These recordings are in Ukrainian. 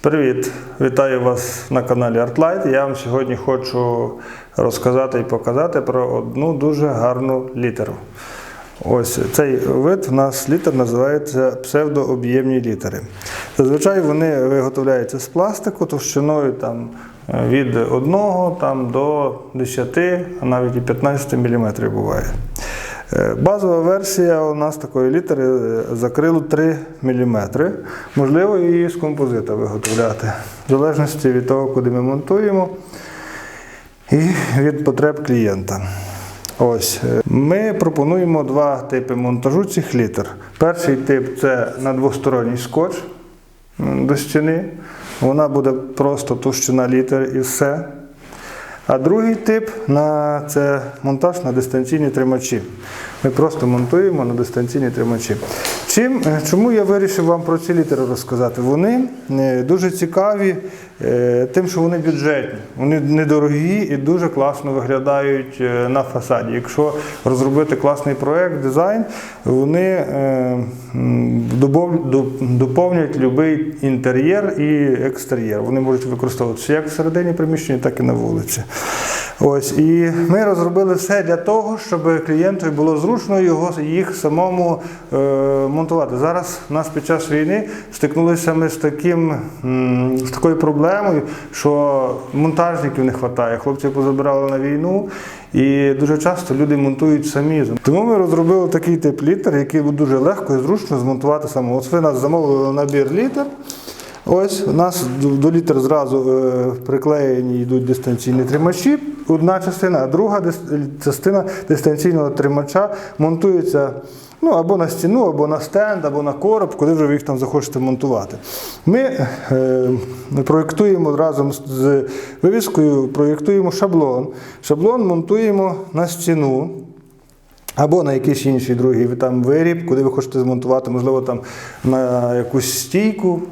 Привіт! Вітаю вас на каналі ArtLight. Я вам сьогодні хочу розказати і показати про одну дуже гарну літеру. Ось цей вид у нас літер називається псевдооб'ємні літери. Зазвичай вони виготовляються з пластику товщиною там, е, від 1 там, до 10, а навіть і 15 мм буває. Е, Базова версія у нас такої літери е, закрилу 3 мм. Можливо, її з композита виготовляти, в залежності від того, куди ми монтуємо, і від потреб клієнта. Ось е, ми пропонуємо два типи монтажу цих літер. Перший тип це на двосторонній скотч до стіни. Вона буде просто товщина літер і все. А другий тип на це монтаж на дистанційні тримачі. Ми просто монтуємо на дистанційні тримачі. Чим, е, чому я вирішив вам про ці літери розказати? Вони е, дуже цікаві тим, що вони бюджетні, вони недорогі і дуже класно виглядають е, на фасаді. Якщо розробити класний проект, дизайн, вони е, доповнюють будь-який інтер'єр і екстер'єр. Вони можуть використовуватися як всередині приміщення, так і на вулиці. Ось і ми розробили все для того, щоб клієнтові було зручно його їх самому е, монтувати. Зараз у нас під час війни стикнулися ми з таким з такою проблемою, що монтажників не вистачає. Хлопців позабирали на війну, і дуже часто люди монтують самі. Тому ми розробили такий тип літер, який дуже легко і зручно змонтувати самому. От ви нас замовили набір літер. Ось у нас до- літер зразу е, приклеєні йдуть дистанційні тримачі. Одна частина, а друга частина дистанційного тримача монтується ну, або на стіну, або на стенд, або на короб, куди вже ви їх там захочете монтувати. Ми е, проєктуємо разом з вивіскою, проєктуємо шаблон. Шаблон монтуємо на стіну. Або на якийсь інший другий там виріб, куди ви хочете змонтувати, можливо, там на якусь стійку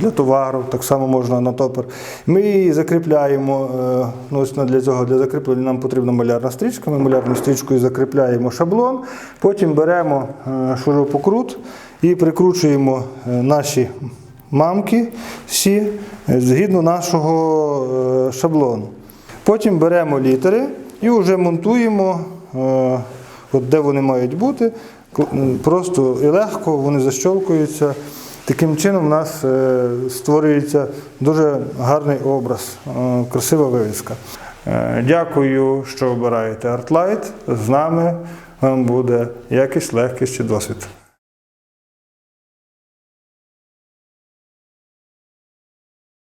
для товару, так само можна на топор. Ми її закріпляємо. е, Ну, ось для цього для закріплення нам потрібна малярна стрічка. Ми малярною стрічкою закріпляємо шаблон, потім беремо е, шурупокрут і прикручуємо е, наші мамки всі згідно нашого шаблону. Потім беремо літери і вже монтуємо. От де вони мають бути, просто і легко вони защолкуються. Таким чином, у нас е, створюється дуже гарний образ, е, красива вивіска. Е, Дякую, що обираєте ArtLight. З нами вам буде якість, легкість і досвід.